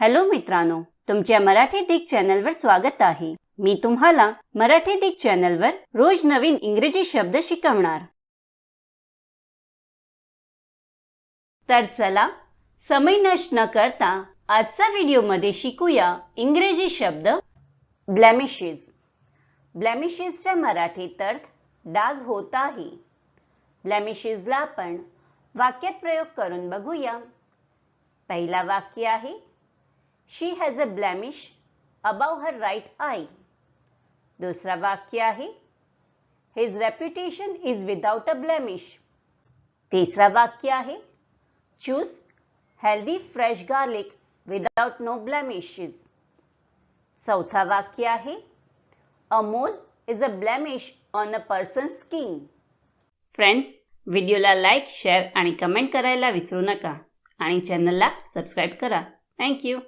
Hello मित्रांनो तुमच्या मराठी दिग चॅनलवर स्वागत आहे. मी तुम्हाला मराठी दिग चॅनलवर रोज नवीन इंग्रजी शब्द शिकवणार. तर चला समय नष्ट न करता आजचा व्हिडिओमध्ये शिकूया इंग्रजी शब्द ब्लॅमिशेस ब्लॅमिशेसच्या मराठीत अर्थ डाग होत आहे. ब्लॅमिशेसला आपण वाक्यात प्रयोग करून बघूया. पहिला वाक्य आहे she has a blemish above her right eye दुसरा वाक्य आहे his reputation is without a blemish तिसरा वाक्य आहे choose healthy fresh garlic without no blemishes चौथा वाक्य आहे a mole is a blemish on a person skin friends व्हिडिओला लाईक शेअर आणि कमेंट करायला विसरू नका. आणि चॅनलला सबस्क्राईब करा. थँक्यू